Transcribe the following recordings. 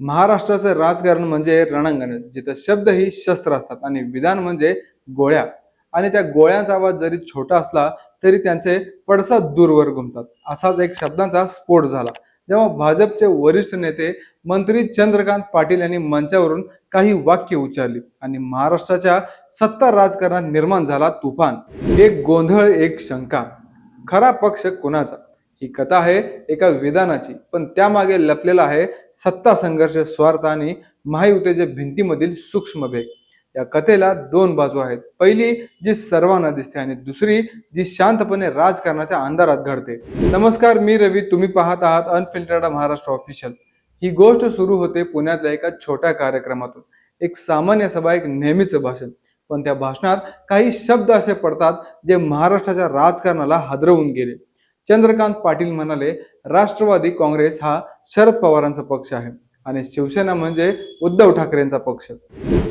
महाराष्ट्राचं राजकारण म्हणजे रणांगण जिथं शब्द ही शस्त्र असतात आणि विधान म्हणजे गोळ्या. आणि त्या गोळ्यांचा आवाज जरी छोटा असला तरी त्यांचे पडसाद दूरवर घुमतात. असाच एक शब्दांचा स्फोट झाला जेव्हा भाजपचे वरिष्ठ नेते मंत्री चंद्रकांत पाटील यांनी मंचावरून काही वाक्य उच्चारली आणि महाराष्ट्राच्या सत्ता राजकारणात निर्माण झाला तुफान. एक गोंधळ एक शंका. खरा पक्ष कोणाचा? ही कथा आहे एका विधानाची. पण त्यामागे लपलेला आहे सत्ता संघर्ष स्वार्थ आणि महायुतीच्या भिंतीमधील सूक्ष्म भेग या कथेला दोन बाजू आहेत. पहिली जी सर्वांना दिसते आणि दुसरी जी शांतपणे राजकारणाच्या अंधारात घडते. नमस्कार मी रवी. तुम्ही पाहत आहात अनफिल्टर्ड महाराष्ट्र ऑफिशियल ही गोष्ट सुरू होते पुण्यातल्या एका छोट्या कार्यक्रमातून. एक सामान्य सभा एक नेहमीचं भाषण. पण त्या भाषणात काही शब्द असे पडतात जे महाराष्ट्राच्या राजकारणाला हादरवून गेले. चंद्रकांत पाटील म्हणाले राष्ट्रवादी काँग्रेस हा शरद पवारांचा पक्ष आहे आणि शिवसेना म्हणजे उद्धव ठाकरेंचा पक्ष.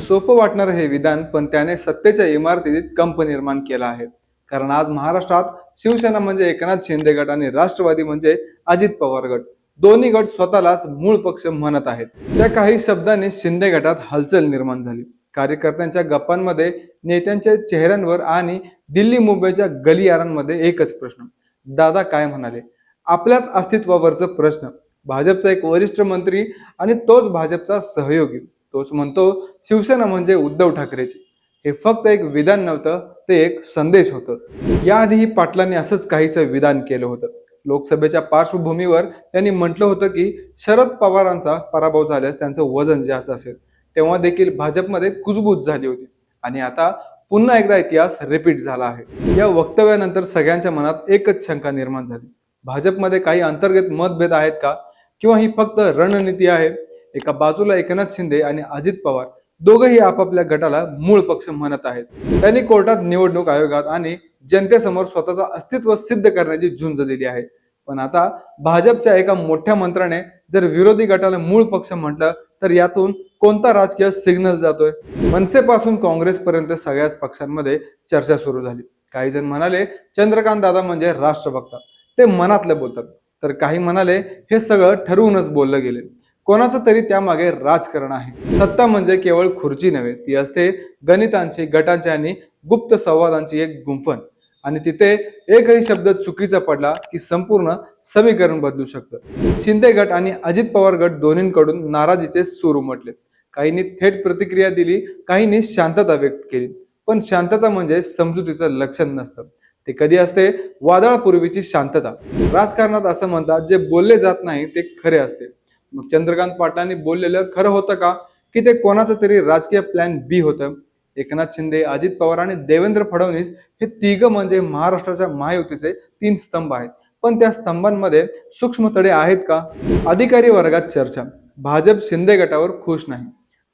सोपं वाटणारं हे विधान पण त्याने सत्तेच्या इमारतीत कंप निर्माण केला आहे. कारण आज महाराष्ट्रात शिवसेना म्हणजे एकनाथ शिंदे गट आणि राष्ट्रवादी म्हणजे अजित पवार गट. दोन्ही गट स्वतःलाच मूळ पक्ष म्हणत आहेत. त्या काही शब्दांनी शिंदे गटात हलचल निर्माण झाली. कार्यकर्त्यांच्या गप्पांमध्ये नेत्यांच्या चेहऱ्यांवर आणि दिल्ली मुंबईच्या गलियारांमध्ये एकच प्रश्न. दादा काय म्हणाले? आपल्याच अस्तित्वावरचा प्रश्न. भाजपचा एक वरिष्ठ मंत्री आणि तोच भाजपचा सहयोगी. तोच म्हणतो शिवसेना म्हणजे उद्धव ठाकरेची हे फक्त एक विधान नव्हतं ते एक संदेश होतं. याआधीही पाटलांनी असंच काहीसं विधान केलं होतं. लोकसभेच्या पार्श्वभूमीवर त्यांनी म्हटलं होतं की शरद पवारांचा पराभव झाल्यास त्यांचं वजन जास्त असेल. तेव्हा देखील भाजपमध्ये कुजबूज झाली होती. आणि आता पुन्हा एकदा इतिहास रिपीट झाला आहे. या वक्तव्यानंतर सगळ्यांच्या मनात एकच शंका निर्माण झाली. भाजपमध्ये काही अंतर्गत मतभेद आहेत का? किंवा ही फक्त रणनीती आहे? एका बाजूला एकनाथ शिंदे आणि अजित पवार दोघंही आपापल्या गटाला मूळ पक्ष म्हणत आहेत. त्यांनी कोर्टात निवडणूक आयोगात आणि जनतेसमोर स्वतःचं अस्तित्व सिद्ध करण्याची झुंज दिली आहे. पण आता भाजपच्या एका मोठ्या मंत्र्याने जर विरोधी गटाला मूळ पक्ष म्हटलं तर यातून कोणता राजकीय सिग्नल जातोय? मनसेपासून काँग्रेसपर्यंत सगळ्याच पक्षांमध्ये चर्चा सुरू झाली. काही जण म्हणाले चंद्रकांत दादा म्हणजे राष्ट्रभक्त. ते मनातलं बोलतात. तर काही म्हणाले हे सगळं ठरवूनच बोललं गेले. कोणाचं तरी त्यामागे राजकारण आहे. सत्ता म्हणजे केवळ खुर्ची नव्हे ती असते गणितांची गटांची आणि गुप्त संवादांची एक गुंफण. आणि तिथे एकही शब्द चुकीचा पडला की संपूर्ण समीकरण बदलू शकतं. शिंदे गट आणि अजित पवार गट दोन्हींकडून नाराजीचे सूर उमटले. काहींनी थेट प्रतिक्रिया दिली काहींनी शांतता व्यक्त केली. पण शांतता म्हणजे समजुतीचं लक्षण नसतं. ते कधी असते? वादळापूर्वीची शांतता. राजकारणात असं म्हणतात जे बोलले जात नाही ते खरे असते. मग चंद्रकांत पाटलांनी बोललेलं खरं होतं का? की ते कोणाचं तरी राजकीय प्लॅन बी होतं? एकनाथ शिंदे अजित पवार आणि देवेंद्र फडणवीस हे तिघं म्हणजे महाराष्ट्राच्या महायुतीचे तीन स्तंभ आहेत. पण त्या स्तंभांमध्ये सूक्ष्म तडे आहेत का? अधिकारी वर्गात चर्चा. भाजप शिंदे गटावर खुश नाही.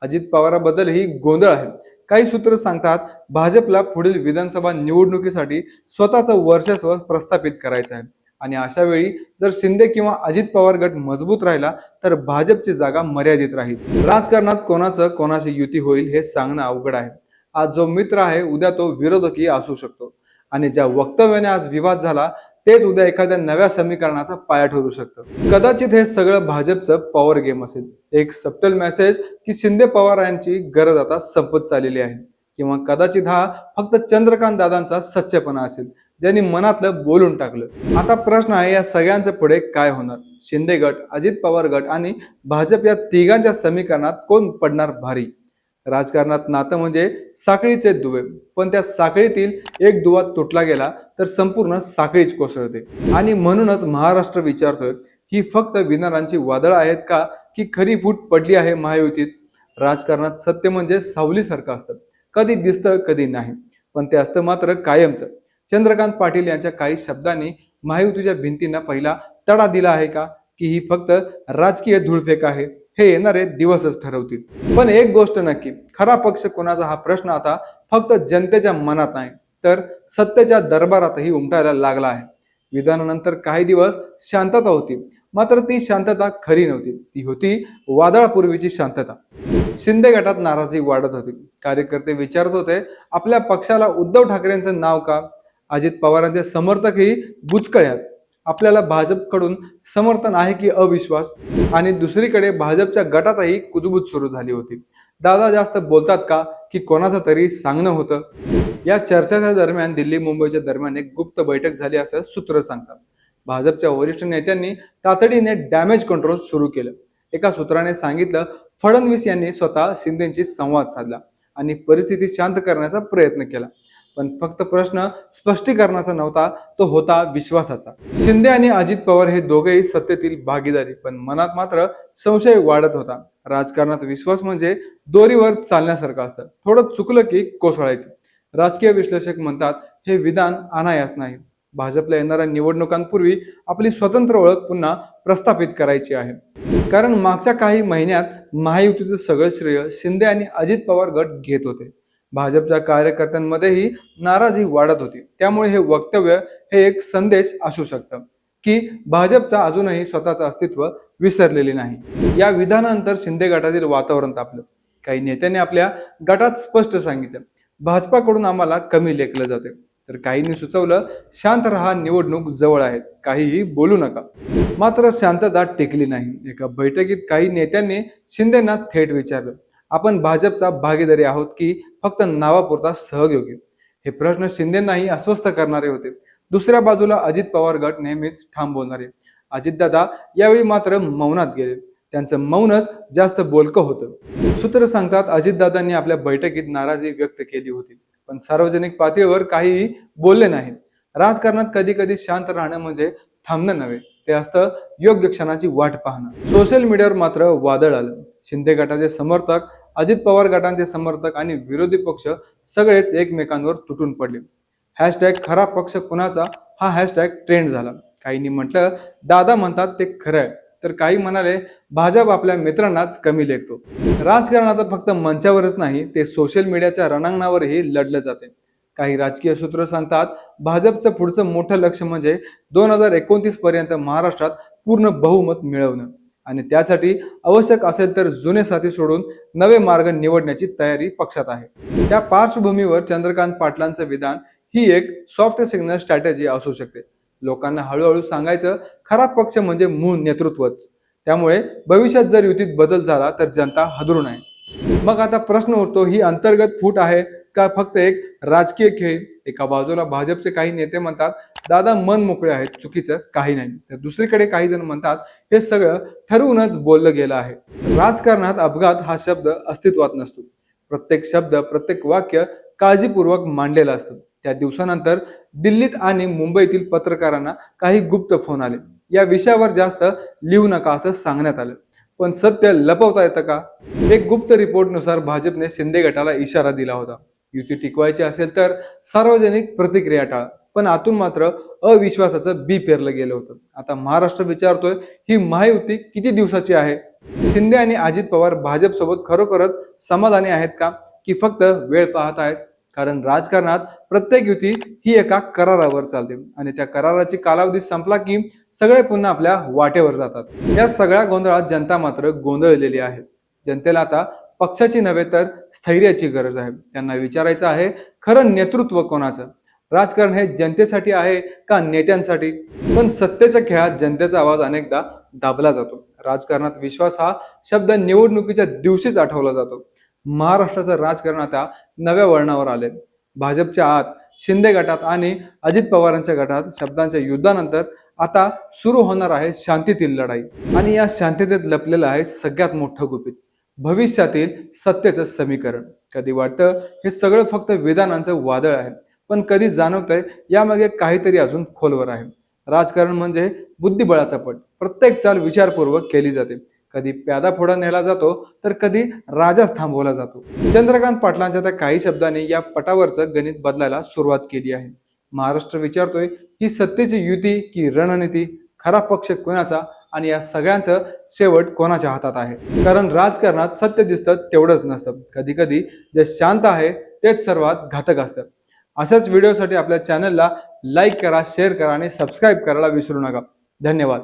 अजित पवाराबद्दल ही गोंधळ आहे. काही सूत्र सांगतात भाजपला पुढील विधानसभा निवडणुकीसाठी स्वतःचं वर्चस्व प्रस्थापित करायचं आहे. आणि अशा वेळी जर शिंदे किंवा अजित पवार गट मजबूत राहिला तर भाजपची जागा मर्यादित राहील. राजकारणात कोणाचं कोणाशी युती होईल हे सांगणं अवघड आहे. आज जो मित्र आहे उद्या तो विरोधकही असू शकतो. आणि ज्या वक्तव्याने आज विवाद झाला तेच उद्या एखाद्या नव्या समीकरणाचा पाया ठरू शकतं. कदाचित हे सगळं भाजपचं पॉवर गेम असेल. एक सप्टल मेसेज की शिंदे पवार यांची गरज आता संपत चाललेली आहे. किंवा कदाचित हा फक्त चंद्रकांत दादांचा सच्चेपणा असेल ज्यांनी मनातलं बोलून टाकलं. आता प्रश्न आहे या सगळ्यांचं पुढे काय होणार? शिंदे गट अजित पवार गट आणि भाजप या तिघांच्या समीकरणात कोण पडणार भारी? राजकारणात नातं म्हणजे साखळीचे दुवे. पण त्या साखळीतील एक दुवा तुटला गेला तर संपूर्ण साखळीच कोसळते. आणि म्हणूनच महाराष्ट्र विचारतोय ही फक्त विनारांची वादळ आहेत का की खरी फूट पडली आहे महायुतीत? राजकारणात सत्य म्हणजे सावलीसारखं असतं. कधी दिसतं कधी नाही. पण ते असतं मात्र कायमचं. चंद्रकांत पाटील यांच्या काही शब्दांनी महायुतीच्या भिंतींना पहिला तडा दिला आहे का की ही फक्त राजकीय धूळफेक आहे? हे येणारे दिवसच ठरवतील. पण एक गोष्ट नक्की खरा पक्ष कोणाचा हा प्रश्न आता फक्त जनतेच्या मनात नाही तर सत्तेच्या दरबारातही उमटायला लागला आहे. विधानानंतर काही दिवस शांतता होती मात्र ती शांतता खरी नव्हती. ती होती वादळापूर्वीची शांतता. शिंदे गटात नाराजी वाढत होती. कार्यकर्ते विचारत होते आपल्या पक्षाला उद्धव ठाकरेंचं नाव का? अजित पवारांचे समर्थकही बुचकळ्यात. आपल्याला भाजपकडून समर्थन आहे की अविश्वास? आणि दुसरीकडे भाजपच्या गटातही कुजबूज सुरू झाली होती. दादा जास्त बोलतात का की कोणाचं तरी सांगणं होतं? या चर्चेच्या दरम्यान दिल्ली मुंबईच्या दरम्यान एक गुप्त बैठक झाली असं सूत्र सांगतात. भाजपच्या वरिष्ठ नेत्यांनी तातडीने डॅमेज कंट्रोल सुरू केलं. एका सूत्राने सांगितलं फडणवीस यांनी स्वतः शिंदेशी संवाद साधला आणि परिस्थिती शांत करण्याचा प्रयत्न केला. पण फक्त प्रश्न स्पष्टीकरणाचा नव्हता तो होता विश्वासाचा. शिंदे आणि अजित पवार हे दोघेही सत्तेतील भागीदारी पण मनात मात्र संशय वाढत होता. राजकारणात विश्वास म्हणजे दोरीवर चालण्यासारखं असतं. थोडं चुकलं की कोसळायचं. राजकीय विश्लेषक म्हणतात हे विधान अनायास नाही. भाजपला येणाऱ्या निवडणुकांपूर्वी आपली स्वतंत्र ओळख पुन्हा प्रस्थापित करायची आहे. कारण मागच्या काही महिन्यात महायुतीचं सगळं श्रेय शिंदे आणि अजित पवार गट घेत होते. भाजपच्या कार्यकर्त्यांमध्येही नाराजी वाढत होती. त्यामुळे हे वक्तव्य हे एक संदेश असू शकतं की भाजपचा अजूनही स्वतःचं अस्तित्व विसरलेले नाही. या विधानानंतर शिंदे गटातील वातावरण तापलं. काही नेत्यांनी आपल्या गटात स्पष्ट सांगितलं. भाजपाकडून आम्हाला कमी लेखलं जाते तर काहींनी सुचवलं शांत रहा निवडणूक जवळ आहेत. काहीही बोलू नका. मात्र शांतता टिकली नाही. एका बैठकीत काही नेत्यांनी शिंदेना थेट विचारलं. आपण भाजपचा भागीदारी आहोत की फक्त नावापुरता सहयोगी हे प्रश्न शिंदेनाही अस्वस्थ करणारे होते. दुसऱ्या बाजूला अजित पवार गट नेहमीच ठाम बोलणारे. अजितदादा यावेळी मात्र मौनात गेले. त्यांचं मौनच जास्त बोलकं होतं. सूत्र सांगतात अजितदादांनी आपल्या बैठकीत नाराजी व्यक्त केली होती. पण सार्वजनिक पातळीवर काहीही बोलले नाही राजकारणात कधी कधी शांत राहणं म्हणजे थांबणं नव्हे. ते असतं योग्य क्षणाची वाट पाहणं. सोशल मीडियावर मात्र वादळ आलं. शिंदे गटाचे समर्थक अजित पवार गटांचे समर्थक आणि विरोधी पक्ष सगळेच एकमेकांवर तुटून पडले. हॅशटॅग खरा पक्ष कुणाचा? हा हॅशटॅग ट्रेंड झाला. काहींनी म्हटलं दादा म्हणतात ते खरं आहे. तर काही म्हणाले भाजप आपल्या मित्रांनाच कमी लेखतो. राजकारण आता फक्त मंचावरच नाही ते सोशल मीडियाच्या रणांगणावरही लढलं जाते. काही राजकीय सूत्र सांगतात भाजपचं पुढचं मोठं लक्ष म्हणजे दोन हजार एकोणतीस पर्यंत महाराष्ट्रात पूर्ण बहुमत मिळवणं. आणि त्यासाठी आवश्यक असेल तर जुने साथी सोडून नवे मार्ग निवडण्याची तयारी पक्षात आहे. त्या पार्श्वभूमीवर चंद्रकांत पाटलांचं विधान ही एक सॉफ्ट सिग्नल स्ट्रॅटेजी असू शकते. लोकांना हळूहळू सांगायचं खरा पक्ष म्हणजे मूळ नेतृत्वच. त्यामुळे भविष्यात जर युतीत बदल झाला तर जनता हदरू नये. मग आता प्रश्न उरतो ही अंतर्गत फूट आहे का फक्त एक राजकीय खेळ. एका बाजूला भाजपचे काही नेते म्हणतात दादा मन मोकळे आहेत चुकीचं काही नाही. तर दुसरीकडे काही जण म्हणतात हे सगळं ठरवूनच बोललं गेलं आहे. राजकारणात अपघात हा शब्द अस्तित्वात नसतो. प्रत्येक शब्द प्रत्येक वाक्य काळजीपूर्वक मांडलेलं असतं. त्या दिवसानंतर दिल्लीत आणि मुंबईतील पत्रकारांना काही गुप्त फोन आले. या विषयावर जास्त लिहू नका असं सांगण्यात आलं. पण सत्य लपवता येतं का? एक गुप्त रिपोर्टनुसार भाजपने शिंदे गटाला इशारा दिला होता. युती टिकवायची असेल तर सार्वजनिक प्रतिक्रिया टाळा. पण आतून मात्र अविश्वासाचं बी पेरलं गेलं होतं. आता महाराष्ट्र विचारतोय ही महायुती किती दिवसाची आहे? शिंदे आणि अजित पवार भाजपसोबत खरोखरच समाधानी आहेत का? की फक्त वेळ पाहत आहेत? कारण राजकारणात प्रत्येक युती ही एका करारावर चालते. आणि त्या कराराची कालावधी संपला की सगळे पुन्हा आपल्या वाटेवर जातात. या सगळ्या गोंधळात जनता मात्र गोंधळलेली आहे. जनतेला आता पक्षाची नव्हे तर स्थैर्याची गरज आहे. त्यांना विचारायचं आहे खरं नेतृत्व कोणाचं? राजकारण हे जनतेसाठी आहे का नेत्यांसाठी? पण सत्तेच्या खेळात जनतेचा आवाज अनेकदा दाबला जातो. राजकारणात विश्वास हा शब्द निवडणुकीच्या दिवशीच आठवला जातो. महाराष्ट्राचं राजकारण आता नव्या वळणावर आले भाजपच्या आत शिंदे गटात आणि अजित पवारांच्या गटात शब्दांच्या युद्धानंतर आता सुरू होणार आहे शांतीतील लढाई. आणि या शांततेत लपलेलं आहे सगळ्यात मोठं गुपित. भविष्यातील सत्तेचं समीकरण. कधी वाटतं? हे सगळं फक्त विधानांचं वादळ आहे. पण कधी जाणवतंय? यामागे काहीतरी अजून खोलवर आहे. राजकारण म्हणजे बुद्धिबळाचा पट. प्रत्येक चाल विचारपूर्वक केली जाते. कधी प्यादा फोडा नेला जातो तर कधी राजाच थांबवला जातो. चंद्रकांत पाटलांच्या त्या काही शब्दांनी या पटावरचं गणित बदलायला सुरुवात केली आहे. महाराष्ट्र विचारतोय ही सत्तेची युती की रणनीती? खरा पक्ष कोणाचा? आणि या सगळ्यांचं शेवट कोणाच्या हातात आहे? कारण राजकारणात सत्य दिसतं तेवढंच नसतं. कधी कधी जे शांत आहे तेच सर्वात घातक असतं. अशाच व्हिडिओसाठी आपल्या चॅनलला लाईक करा शेअर करा आणि सबस्क्राईब करायला विसरू नका. धन्यवाद.